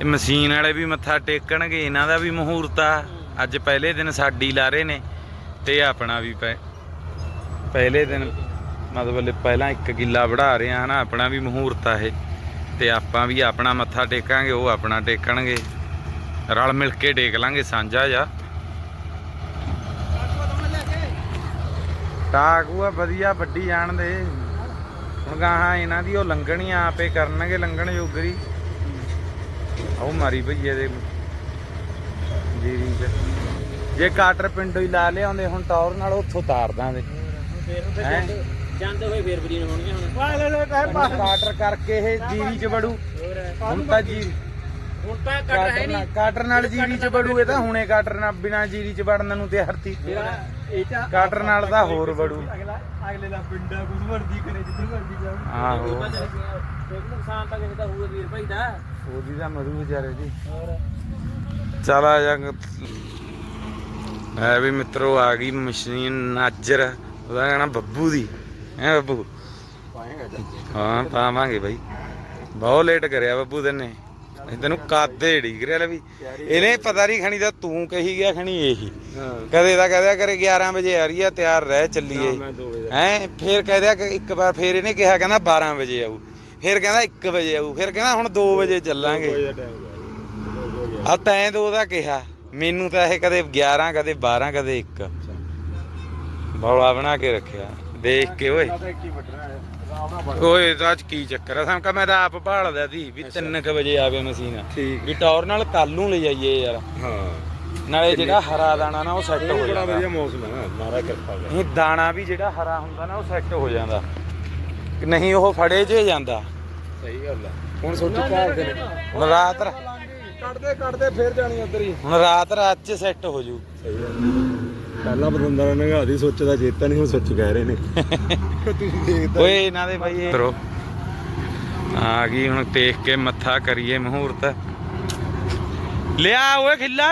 ਇਹ ਮਸ਼ੀਨ ਵਾਲੇ ਵੀ ਮੱਥਾ ਟੇਕਣਗੇ ਇਹਨਾਂ ਦਾ ਵੀ ਮਹੂਰਤ ਆ। ਅੱਜ ਪਹਿਲੇ ਦਿਨ ਸਾਡੀ ਲਾਰੇ ਨੇ ਤੇ ਆਪਣਾ ਵੀ ਪੈ- ਪਹਿਲੇ ਦਿਨ ਮਤਲਬ ਪਹਿਲਾਂ ਇੱਕ ਗਿੱਲਾ ਵੜਾ ਰਹੇ ਆ ਹਨਾ ਆਪਣਾ ਵੀ ਮਹੂਰਤ ਆ ਇਹ। ਤੇ ਆਪਾਂ ਵੀ ਆਪਣਾ ਮੱਥਾ ਟੇਕਾਂਗੇ ਉਹ ਆਪਣਾ ਟੇਕਣਗੇ। ਰਲ ਮਿਲ ਕੇ ਟੇਕ ਲਾਂਗੇ ਸਾਂਝਾ ਜਾ। ਟਾਕੂਆ ਵਧੀਆ ਵੱਡੀ ਜਾਣ ਦੇ। ਹੁਣ ਗਾਹਾਂ ਇਹਨਾਂ ਦੀ ਉਹ ਲੰਘਣੀ ਆਪੇ ਕਰਨਗੇ ਲੰਘਣ ਜੋਗਰੀ। ਉਹ ਮਾਰੀ ਭਈਏ ਦੇ ਜੀਰੀ ਚ। ਜੇ ਕਾਟਰ ਪਿੰਡੋਂ ਹੀ ਲਾ ਲਿਆਉਂਦੇ ਹੁਣ ਟੌਰ ਨਾਲ ਉੱਥੋਂ ਤਾਰ ਦਾਂਦੇ ਫੇਰ ਹੈਂ? ਜਾਂਦੇ ਹੋਏ ਫੇਰ ਬਰੀਨ ਹੋਣਗੀਆਂ ਹੁਣ। ਹੁਣ ਕਾਟਰ ਕਰਕੇ ਇਹ ਜੀਰੀ ਚ ਵੜੂ। ਹੁਣ ਤਾਂ ਜੀ ਹੁਣ ਤਾਂ ਕੱਟ ਹੈ ਕਾਟਰ ਨਹੀਂ। ਨਾਲ ਕਾਟਰ ਨਾਲ ਜੀਰੀ ਚ ਵੜੂ ਇਹ ਤਾਂ ਹੁਣੇ ਕਾਟਰ ਨਾਲ ਬਿਨਾ ਜੀਰੀ ਚ ਵੜਨ ਨੂੰ ਤੇ ਹਰਤੀ ਇਹ ਤਾਂ ਕਾਟਰ ਨਾਲ ਤਾਂ ਹੋਰ ਵੜੂ। ਅਗਲੇ ਦਾ ਪਿੰਡਾ ਕੁਝ ਕਰੇ ਜਿੱਧਰ ਮਰਦੀ ਜਾਵੇ। ਆਹੋ। ਨੁਕਸਾਨ ਤਾਂ ਕਿਸੇ ਦਾ ਹੋਊਗਾ ਵੀਰ ਭਾਈ ਦਾ। ਉਹਦੀ ਤਾਂ ਮਰੂ ਵਿਚਾਰੇ ਦੀ। ਚਲ ਆ ਜਾ ਐ ਵੀ ਮਿੱਤਰੋ ਆ ਗਈ ਮਸ਼ੀਨ ਨਾਜਰ। ਉਹਦਾ ਕਹਿਣਾ ਬੱਬੂ ਦੀ। ਐ ਬੱਬੂ? ਹਾਂ ਪਾਵਾਂਗੇ ਬਾਈ। ਬਹੁਤ ਲੇਟ ਕਰਿਆ ਬੱਬੂ ਤੈਨੇ। ਅਸੀਂ ਤੈਨੂੰ ਕਾਦੇ ਢੀਕ ਰਿਹਾ ਲੈ ਵੀ। ਇਹਨੇ ਪਤਾ ਨਹੀਂ ਖਣੀ ਤਾਂ ਤੂੰ ਕਹੀ ਗਿਆ ਖਣੀ ਇਹੀ। ਕਦੇ ਤਾਂ ਕਹਦਿਆ ਕਰੇ 11 ਵਜੇ ਆ ਰਹੀ ਆ ਤਿਆਰ ਰਹਿ ਚੱਲੀਏ। ਹੈ ਫੇਰ ਕਹਦਿਆ ਕਿ ਇੱਕ ਵਾਰ ਫੇਰ ਇਹਨੇ ਕਿਹਾ ਕਹਿੰਦਾ 12 ਵਜੇ ਆਊ। ਫੇਰ ਕਹਿੰਦਾ 1 ਵਜੇ ਆਊ ਫੇਰ ਕਹਿੰਦਾ ਹੁਣ 2 ਵਜੇ ਚੱਲਾਂਗੇ। ਆ ਤੈਂ ਦੋ ਦਾ ਕਿਹਾ ਮੈਨੂੰ ਤਾਂ ਇਹ ਕਦੇ 11 ਕਦੇ 12 ਕਦੇ 1 ਬੌਲਾ ਬਣਾ ਕੇ ਰੱਖਿਆ ਦੇਖ ਕੇ ਓਏ। ਓਏ ਅੱਜ ਕੀ ਚੱਕਰ ਆ? ਸੰਕਾ ਮੈਂ ਤਾਂ ਆਪ ਭਾਲਦਾ ਸੀ ਵੀ 3 ਵਜੇ ਆਵੇ ਮਸ਼ੀਨ। ਠੀਕ। ਵੀ ਟੌਰ ਨਾਲ ਕੱਲ ਨੂੰ ਲੈ ਜਾਈਏ ਯਾਰ। ਹਾਂ। ਨਾਲੇ ਜਿਹੜਾ ਹਰਾ ਦਾਣਾ ਨਾ ਉਹ ਸੈੱਟ ਹੋ ਬੜਾ ਜਾਂਦਾ। ਵਧੀਆ ਮੌਸਮ ਹੈ ਮਾਰਾ ਕਿਰਪਾ ਕਰ। ਇਹ ਦਾਣਾ ਵੀ ਜਿਹੜਾ ਹਰਾ ਹੁੰਦਾ ਨਾ ਉਹ ਸੈੱਟ ਹੋ ਜਾਂਦਾ। ਨਹੀਂ ਉਹ ਫੜੇ ਹੀ ਜਾਂਦਾ। ਸਹੀ ਗੱਲ ਹੈ। ਹੁਣ ਸੋਚੀ ਭਾਲਦੇ ਨੇ ਹੁਣ ਰਾਤ ਰ- ਕੱਢਦੇ ਕੱਢਦੇ ਫੇਰ ਜਾਣੀ ਉਧਰ ਹੀ। ਹੁਣ ਰਾਤ ਰਾਤ 'ਚ ਸੈੱਟ ਹੋ ਜੂ। ਸਹੀ ਗੱਲ ਪਹਿਲਾਂ ਬਦੰਦਾ ਨੇ ਨਗਾ ਦੀ ਸੋਚਦਾ ਚੇਤਾ ਨਹੀਂ ਹੁਣ ਸੱਚ ਕਹਿ ਰਹੇ ਨੇ। ਤੁਸੀਂ ਦੇਖਦਾ ਓਏ ਇਹਨਾਂ ਦੇ ਭਾਈ ਇਹ। ਆ ਗਈ ਹੁਣ ਦੇਖ ਕੇ ਮੱਥਾ ਕਰੀਏ ਮਹੂਰਤ। ਲਿਆ ਓਏ ਖਿੱਲਾ।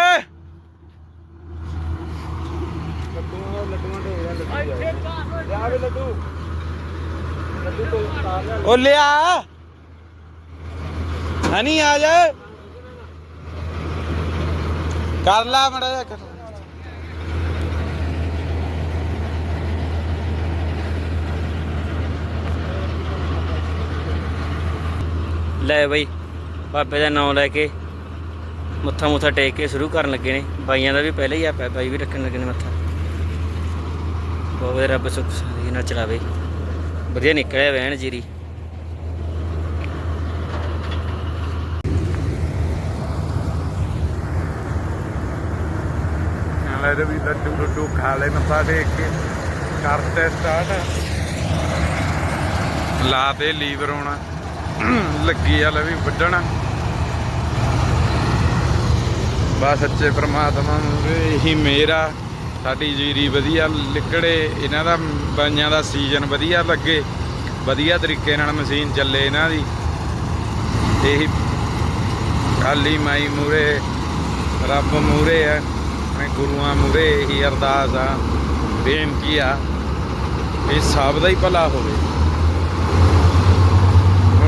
ਓ ਲਿਆ। ਹਨੀ ਆ ਜਾ। ਕਰ ਲਾ ਮੜਾ ਜਾ ਲੈ ਬਈ ਬਾਬੇ ਦਾ ਨਾਮ ਲੈ ਕੇ ਮੱਥਾ ਮੁੱਥਾ ਟੇਕ ਕੇ ਸ਼ੁਰੂ ਕਰਨ ਲੱਗੇ ਨੇ। ਬਾਈਆਂ ਦਾ ਵੀ ਪਹਿਲੇ ਹੀ ਆਪਿਆ ਬਾਈ ਵੀ ਰੱਖਣ ਲੱਗੇ ਨੇ ਮੱਥਾ। ਬਹੁਤ ਰੱਬ ਸੁੱਖ ਸਾਂਦੀ ਨਾਲ ਚਲਾਵੇ। ਵਧੀਆ ਨਿਕਲਿਆ ਵੈਣ ਜੀਰੀ। ਨਾਲੇ ਦੇ ਵੀ ਲੱਡੂ ਲੱਡੂ ਖਾ ਲੈ ਮੱਥਾ ਟੇਕ ਕੇ। ਕਰਤੇ ਸਟਾਰਟ ਲਾ ਤੇ ਲੀਵਰ ਹੋਣਾ। ਲੱਗੀ ਆ ਲੈ ਵੀ ਵੱਢਣ। ਬਸ ਸੱਚੇ ਪ੍ਰਮਾਤਮਾ ਨੂੰ ਇਹੀ ਮੇਰਾ, ਸਾਡੀ ਜੀਰੀ ਵਧੀਆ ਲਿਕੜੇ, ਇਹਨਾਂ ਦਾ, ਬਾਈਆਂ ਦਾ ਸੀਜ਼ਨ ਵਧੀਆ ਲੱਗੇ, ਵਧੀਆ ਤਰੀਕੇ ਨਾਲ ਮਸ਼ੀਨ ਚੱਲੇ ਇਹਨਾਂ ਦੀ। ਇਹੀ ਕਾਲੀ ਮਾਈ ਮੂਰੇ ਰੱਬ ਮੂਰੇ ਆ, ਮੈਂ ਗੁਰੂਆਂ ਮੂਰੇ ਇਹੀ ਅਰਦਾਸ ਆ, ਬੇਨਤੀ ਆ, ਇਹ ਸਭ ਦਾ ਹੀ ਭਲਾ ਹੋਵੇ।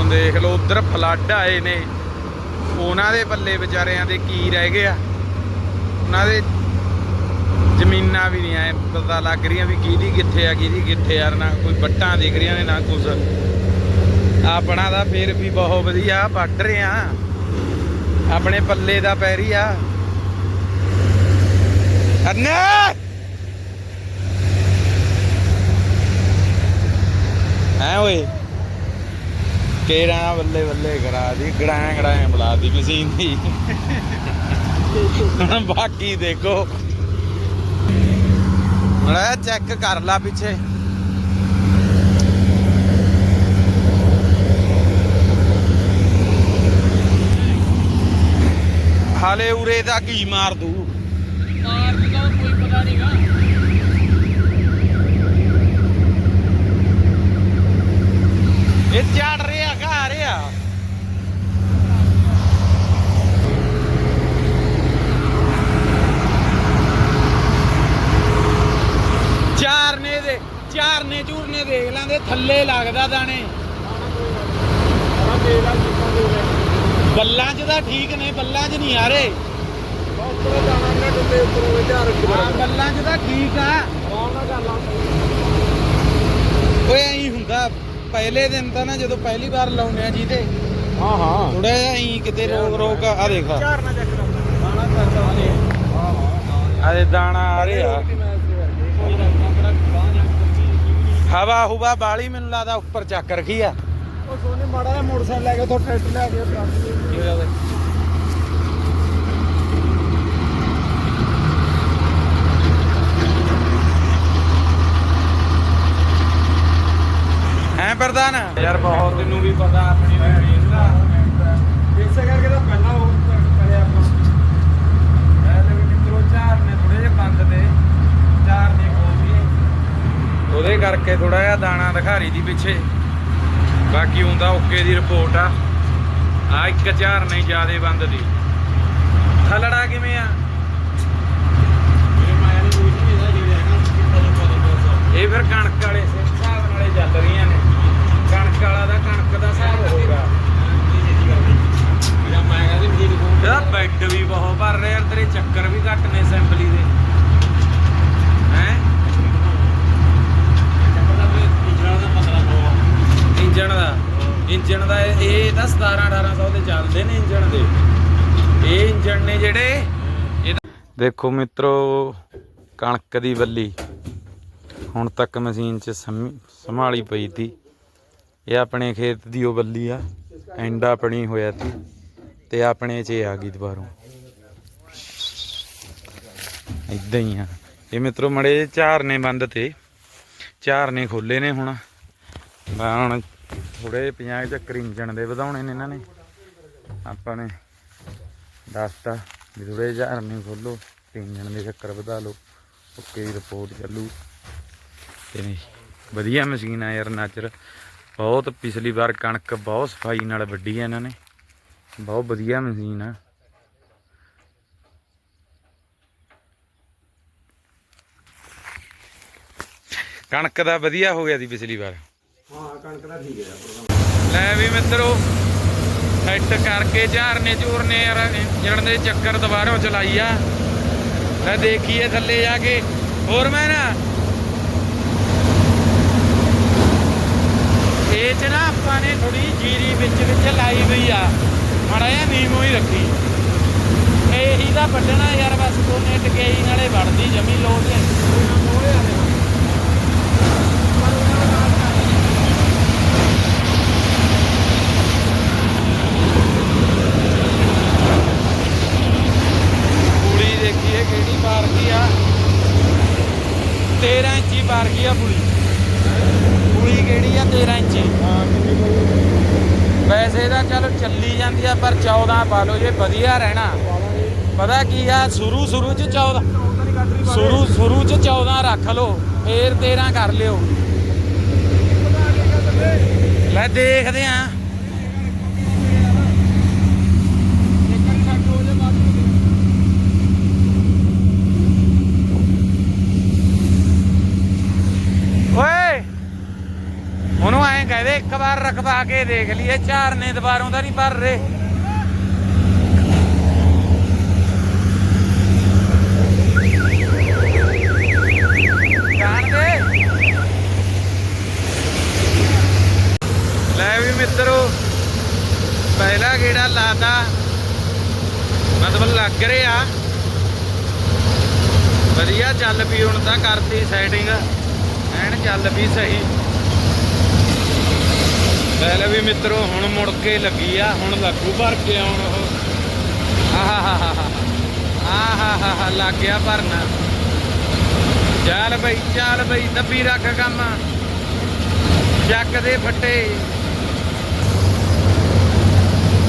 ਹੁਣ ਦੇਖ ਲਓ ਉਧਰ ਫਲੱਡ ਆਏ ਨੇ। ਉਹਨਾਂ ਦੇ ਪੱਲੇ ਵਿਚਾਰਿਆਂ ਦੇ ਕੀ ਰਹਿ ਗਿਆ ਉਹਨਾਂ ਦੇ ਜ਼ਮੀਨਾਂ ਵੀ ਨਹੀਂ ਐ ਪਤਾ ਲੱਗ ਰਹੀਆਂ ਵੀ ਕਿਹਦੀ ਕਿੱਥੇ ਆ, ਕਿਹਦੀ ਕਿੱਥੇ ਆ। ਨਾ ਕੋਈ ਬੱਟਾਂ ਦਿਖ ਰਹੀਆਂ ਨੇ, ਨਾ ਕੁਝ ਆਪਣਾ ਦਾ ਫੇਰ ਵੀ ਬਹੁਤ ਵਧੀਆ ਵੱਢ ਰਹੇ। ਆ ਆਪਣੇ ਪੱਲੇ ਦਾ ਪੈਰੀ ਆ। ਅੰਨੇ ਐ ਓਏ? ਕੇਰਾਂ ਨਾਲ ਬੱਲੇ ਬੱਲੇ ਕਰਾ ਦੀ ਗੜਾਂ ਗੜਾਂ ਬੁਲਾ ਦੀ ਮਸ਼ੀਨ ਦੀ। ਬਾਕੀ ਦੇਖੋ। ਮੈਂ ਚੈੱਕ ਕਰ ਲਾ ਪਿੱਛੇ। ਹਾਲੇ ਉਰੇ ਦਾ ਕੀ ਮਾਰ ਦੂ? ਮਾਰ ਦੂ ਕੋਈ ਪਤਾ ਨਹੀਂਗਾ। ਇਹ ਚੜ ਰਿਹਾ। ਦੇ ਚਾਰਨੇ ਚੂਰਨੇ ਦੇਖ ਲਾਂਦੇ ਥੱਲੇ ਲੱਗਦਾ ਦਾਣੇ। ਬੱਲਾਂ 'ਚ ਤਾਂ ਠੀਕ ਨੇ ਬੱਲਾਂ 'ਚ ਨਹੀਂ ਹਾਰੇ। ਹਾਂ ਬੱਲਾਂ 'ਚ ਤਾਂ ਠੀਕ ਆ। ਓਏ ਐਂ ਹੁੰਦਾ ਪਹਿਲੇ ਦਿਨ ਤਾਂ ਨਾ ਜਦੋਂ ਪਹਿਲੀ ਵਾਰ ਲਾਉਨੇ ਆ ਜਿਹਦੇ ਹਾਂ ਹਾਂ ਥੋੜਾ ਜਿਹਾ ਐਂ ਕਿਤੇ ਰੋਕ ਰੋਕ ਆ ਦੇਖ ਝਾੜ ਨਾ ਚੱਕ ਖਾਣਾ ਕਰਦਾ ਹਾਂ ਹਾਂ ਆਦੇ ਦਾਣਾ ਆ ਰਿਹਾ। ਹਵਾ ਹੁਵਾ ਬਾਲੀ ਮੈਨੂੰ ਲੱਗਦਾ ਉੱਪਰ ਚੱਕ ਰਖੀ ਆ। ਉਹ ਸੋਨੇ ਮਾੜਾ ਜਿਹਾ ਮੋਟਰਸਾਈਕਲ ਲੈ ਕੇ ਉੱਥੋਂ ਟਰੈਕਟਰ ਲੈ ਕੇ ਟਰੱਕ ਹੈ ਪ੍ਰਧਾਨ? ਯਾਰ ਬਹੁਤ ਤੈਨੂੰ ਵੀ ਪਤਾ ਆਪਣੀ ਦਾ। ਇਸੇ ਕਰਕੇ ਤਾਂ ਪਹਿਲਾਂ ਉਹ ਕਰਿਆ ਆਪਾਂ ਐਲੇ ਵੀ ਮਿੱਤਰੋ ਚਾਰ ਨੇ ਥੋੜੇ ਜਿਹੇ ਬੰਦ ਤੇ ਚਾਰ ਨੇ ਕੋਲ ਉਹਦੇ ਕਰਕੇ ਥੋੜਾ ਜਿਹਾ ਦਾਣਾ ਦਿਖਾਰੀ ਦੀ ਪਿੱਛੇ। ਬਾਕੀ ਹੁੰਦਾ ਓਕੇ ਦੀ ਰਿਪੋਰਟ ਆ। ਆ ਇੱਕ ਚਾਰ ਨਹੀਂ ਜਿਆਦੇ ਬੰਦ ਦੀ ਥਲੜਾ ਕਿਵੇਂ ਆ? ਇਹ ਫਿਰ ਕਣਕ ਵਾਲੇ ਹਿਸਾਬ ਨਾਲੇ ਚੱਲ ਰਹੀਆਂ ਨੇ। ਕਣਕ ਵਾਲਾ ਦਾ ਕਣਕ ਦਾ ਹਿਸਾਬ ਹੋਊਗਾ ਮੇਰਾ ਮਾਇਆ ਕਹਿੰਦੇ ਵੀ ਜਿਹੜੀ ਕੋਲ ਇਹਦਾ ਬੈੱਡ ਵੀ ਬਹੁਤ ਭਰ ਰਿਹਾ ਯਾਰ ਤੇਰੇ ਚੱਕਰ ਵੀ ਘੱਟ ਨੇ ਅਸੈਂਬਲੀ ਦੇ ਹੈ ਇੰਜਣ ਦਾ ਇੰਜਣ ਦਾ ਇਹ ਇਹ ਤਾਂ 17 1800 ਦੇ ਚੱਲਦੇ ਨੇ ਇੰਜਣ ਦੇ ਇਹ ਇੰਜਣ ਨੇ ਜਿਹੜੇ ਦੇਖੋ ਮਿੱਤਰੋ, ਕਣਕ ਦੀ ਬੱਲੀ। ਹੁਣ ਤੱਕ ਮਸ਼ੀਨ 'ਚ ਸੰਮੀ- ਸੰਭਾਲੀ ਪਈ ਤੀ। ਇਹ ਆਪਣੇ ਖੇਤ ਦੀ ਉਹ ਬੱਲੀ ਆ, ਐਂਡਾ ਆਪਣੀ ਹੋਇਆ ਤੀ ਤੇ ਆਪਣੇ 'ਚ ਇਹ ਆ ਗਈ ਦੁਬਾਰੋਂ। ਇਦਾਂ ਹੀ ਆ। ਇਹ ਮਿੱਤਰੋ, ਮੜੇ ਝਾਰਨੇ ਬੰਦ ਤੇ। ਝਾਰਨੇ ਖੋਲੇ ਨੇ ਹੁਣ। ਮੈਂ ਹੁਣ ਥੋੜੇ 50 ਚੱਕਰ ਇੰਜਣ ਦੇ ਵਧਾਉਣੇ ਨੇ ਇਹਨਾਂ ਨੇ। ਆਪਾਂ ਨੇ ਦੱਸਤਾ। ਵੀ ਥੋੜੇ ਝਾਰਨੇ ਖੋਲੋ ਤੇ ਇੰਜਣ ਦੇ ਚੱਕਰ ਵਧਾ ਲਓ ਓਕੇ ਦੀ ਰਿਪੋਰਟ ਚੱਲੂ। ਤੇ ਵਧੀਆ ਮਸ਼ੀਨ ਆ ਯਾਰ ਨਾਚਰ। ਬਹੁਤ ਪਿਛਲੀ ਵਾਰ ਕਣਕ ਬਹੁਤ ਸਫ਼ਾਈ ਨਾਲ ਵੱਢੀ ਆ ਇਹਨਾਂ ਨੇ। ਬਹੁਤ ਵਧੀਆ ਮਸ਼ੀਨ ਆ। ਕਣਕ ਦਾ ਵਧੀਆ ਹੋ ਗਿਆ ਸੀ ਪਿਛਲੀ ਵਾਰ। ਹਾਂ ਕਣਕ ਦਾ ਠੀਕ ਹੈ ਲੈ ਵੀ ਮਿੱਤਰੋ ਸੈੱਟ ਕਰਕੇ ਝਾਰਨੇ ਚੂਰਨੇ ਯਾਰ ਦੇ ਚੱਕਰ ਦੁਬਾਰਾ ਚਲਾਈ ਆ। ਲੈ ਦੇਖੀਏ ਥੱਲੇ ਜਾ ਕੇ। ਹੋਰ ਮੈਂ ਨਾ, ਇਹ ਚ ਨਾ ਆਪਾਂ ਨੇ ਥੋੜੀ ਜੀਰੀ ਵਿੱਚ ਵਿੱਚ ਲਾਈ ਹੋਈ ਆ। ਮਾੜਾ ਜਿਹਾ ਨੀਮੋ ਹੀ ਰੱਖੀ। ਇਹੀ ਦਾ ਵੱਢਣਾ ਯਾਰ ਬਸ ਕੋਨੇ ਟਕੇਈ ਨਾਲੇ ਵੜਦੀ ਜਮੀ ਲੋਟ ਹੈ ਪੁਲੀ ਦੇਖੀਏ ਕਿਹੜੀ ਬਾਰ ਕੀ ਆ 13 ਇੰਚੀ ਬਾਰ ਕੀ ਕਿਹੜੀ ਆ? 13 ਇੰਚੀ। ਵੈਸੇ ਤਾਂ ਚਲੋ ਚੱਲੀ ਜਾਂਦੀ ਆ, ਪਰ 14 ਪਾ ਲਓ ਜੇ ਵਧੀਆ ਰਹਿਣਾ। ਪਤਾ ਕੀ ਆ? ਸ਼ੁਰੂ ਸ਼ੁਰੂ ਚ 14 ਸ਼ੁਰੂ ਸ਼ੁਰੂ ਚ 14 ਰੱਖ ਲਓ, ਫੇਰ 13 ਕਰ ਲਿਓ। ਲੈ ਦੇਖਦੇ ਆ ਓਏ ਉਹਨੂੰ ਐਂ ਕਹਦੇ ਇੱਕ ਕੇ ਦੇਖ ਲਈਏ, ਚਾਰ ਨੇ ਦੁਬਾਰੋਂ ਤਾਂ ਨਹੀਂ ਭਰ ਰਹੇ। ਲੈ ਵੀ ਮਿੱਤਰੋ, ਪਹਿਲਾ ਗੇੜਾ ਲਾਤਾ। ਮਤਲਬ ਲੱਗ ਰਿਹਾ। ਵਧੀਆ ਚੱਲ ਪਈ ਹੁਣ ਤਾਂ ਕਰਤੀ ਸੈਟਿੰਗ ਐਨ ਚੱਲ ਪਈ ਸਹੀ। ਪਹਿਲੇ ਵੀ ਮਿੱਤਰੋ, ਹੁਣ ਮੁੜ ਕੇ ਲੱਗੀ ਆ, ਹੁਣ ਲੱਗੂ ਭਰ ਕੇ ਆਉਣ ਉਹ। ਆਹਾਹਾਹਾ ਆਹਾਹਾਹਾ ਲੱਗ ਗਿਆ ਭਰਨਾ। ਚੱਲ ਬਈ ਚੱਲ ਬਈ, ਦੱਬੀ ਰੱਖ ਕੰਮ। ਚੱਕ ਦੇ ਫੱਟੇ।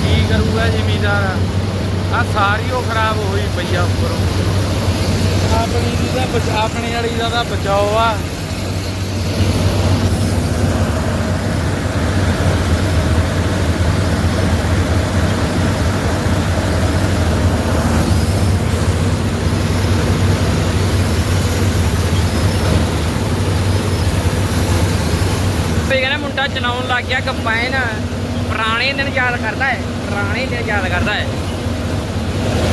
ਕੀ ਕਰੂਗਾ ਜ਼ਿਮੀਦਾਰ? ਆ ਸਾਰੀ ਉਹ ਖਰਾਬ ਹੋਈ ਪਈ ਆ ਉੱਪਰੋਂ। ਆਪਣੀ ਦੀ ਤਾਂ ਬਚ- ਵਾਲੀ ਦਾ ਤਾਂ ਬਚਾਓ ਆ ਤੇ ਕਹਿੰਦਾ ਮੁੰਡਾ ਚਲਾਉਣ ਲੱਗ ਗਿਆ ਕੰਬਾਈਨ। ਪੁਰਾਣੇ ਦਿਨ ਯਾਦ ਕਰਦਾ ਹੈ। ਪੁਰਾਣੇ ਦਿਨ ਯਾਦ ਕਰਦਾ ਹੈ।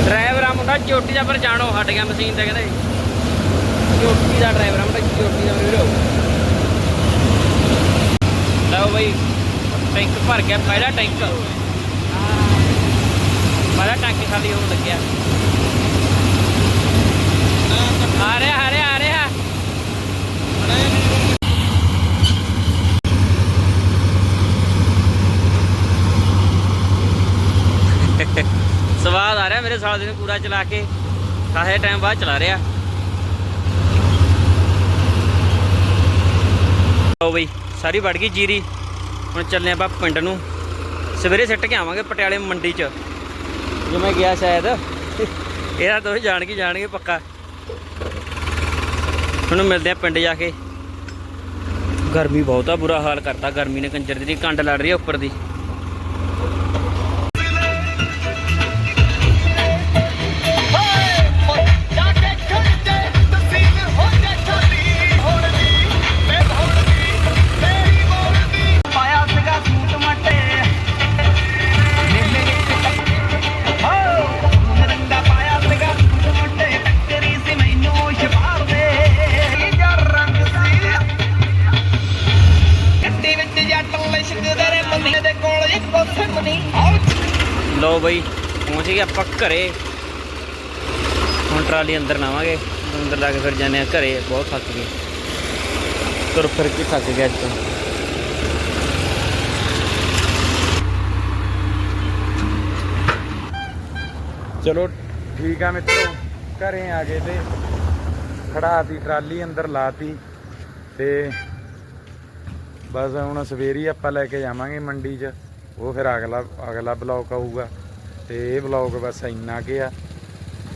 ਡਰਾਈਵਰ ਆ ਮੁੰਡਾ, ਚੋਟੀ ਦਾ ਪਰ ਜਾਣੋ, ਹਟ ਗਿਆ ਮਸ਼ੀਨ ਤੇ ਕਹਿੰਦੇ। ਚੋਟੀ ਦਾ ਡਰਾਈਵਰ ਆ ਮੁੰਡਾ, ਚੋਟੀ ਦਾ ਵੀਰੋ। ਲਓ ਬਈ, ਟੈਂਕ ਭਰ ਗਿਆ। ਪਹਿਲਾ ਟੈਂਕ। ਪਹਿਲਾ ਟੈਂਕ ਖਾਲੀ ਹੋਣ ਲੱਗਿਆ ਆ ਰਿਹਾ ਆ ਰਿਹਾ ਆ ਰਿਹਾ ਸਵਾਦ ਆ ਰਿਹਾ ਮੇਰੇ ਸਾਲ ਦਿਨ ਪੂਰਾ ਚਲਾ ਕੇ ਕਾਹੇ ਟਾਈਮ ਬਾਅਦ ਚਲਾ ਰਿਹਾ। ਲਓ ਬਈ, ਸਾਰੀ ਵੜ ਗਈ ਜੀਰੀ। ਹੁਣ ਚੱਲੇ ਆਪਾਂ ਪਿੰਡ ਨੂੰ। ਸਵੇਰੇ ਸਿੱਟ ਕੇ ਆਵਾਂਗੇ ਪਟਿਆਲੇ ਮੰਡੀ 'ਚ। ਜੇ ਮੈਂ ਗਿਆ ਸ਼ਾਇਦ। ਇਹਦਾ ਤੁਸੀਂ ਜਾਣ ਕੇ ਜਾਣਗੇ ਪੱਕਾ। ਹੁਣ ਮਿਲਦੇ ਆ ਪਿੰਡ ਜਾ ਕੇ। ਗਰਮੀ ਬਹੁਤ ਆ, ਬੁਰਾ ਹਾਲ ਕਰਤਾ। ਗਰਮੀ ਨੇ ਕੰਜਰ ਦੀ, ਕੰਡ ਲੜ ਰਹੀ ਆ ਉੱਪਰ ਦੀ। ਲੋ ਬਈ, ਪਹੁੰਚ ਗਏ ਆਪਾਂ ਘਰੇ। ਹੁਣ ਟਰਾਲੀ ਅੰਦਰ ਲਾਵਾਂਗੇ ਅੰਦਰ ਲਾ ਕੇ ਫਿਰ ਜਾਂਦੇ ਆ ਘਰੇ, ਬਹੁਤ ਥੱਕ ਗਏ। ਤੁਰ ਫਿਰ ਕੇ ਥੱਕ ਗਿਆ ਅੱਜ ਤੋਂ? ਚਲੋ ਠੀਕ ਆ ਮਿੱਤਰੋ, ਘਰੇ ਆ ਗਏ ਤੇ ਖੜਾ ਖੜਾਤੀ ਟਰਾਲੀ ਅੰਦਰ ਲਾਤੀ ਤੇ ਬਸ ਹੁਣ ਸਵੇਰੇ ਆਪਾਂ ਲੈ ਕੇ ਜਾਵਾਂਗੇ ਮੰਡੀ 'ਚ। ਉਹ ਫਿਰ ਅਗਲਾ ਅਗਲਾ ਬਲੌਗ ਆਊਗਾ। ਤੇ ਇਹ ਬਲੌਗ ਬਸ ਇੰਨਾ ਕੁ ਆ।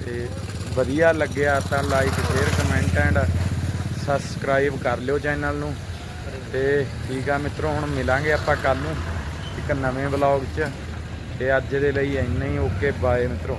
ਤੇ ਵਧੀਆ ਲੱਗਿਆ ਤਾਂ like share comment and subscribe ਕਰ ਲਿਓ ਚੈਨਲ ਨੂੰ। ਤੇ ਠੀਕ ਆ ਮਿੱਤਰੋ, ਹੁਣ ਮਿਲਾਂਗੇ ਆਪਾਂ ਕੱਲ ਨੂੰ ਇੱਕ ਨਵੇਂ ਬਲੌਗ 'ਚ। ਤੇ ਅੱਜ ਦੇ ਲਈ ਇੰਨਾ ਹੀ ਓਕੇ ਬਾਏ ਮਿੱਤਰੋ।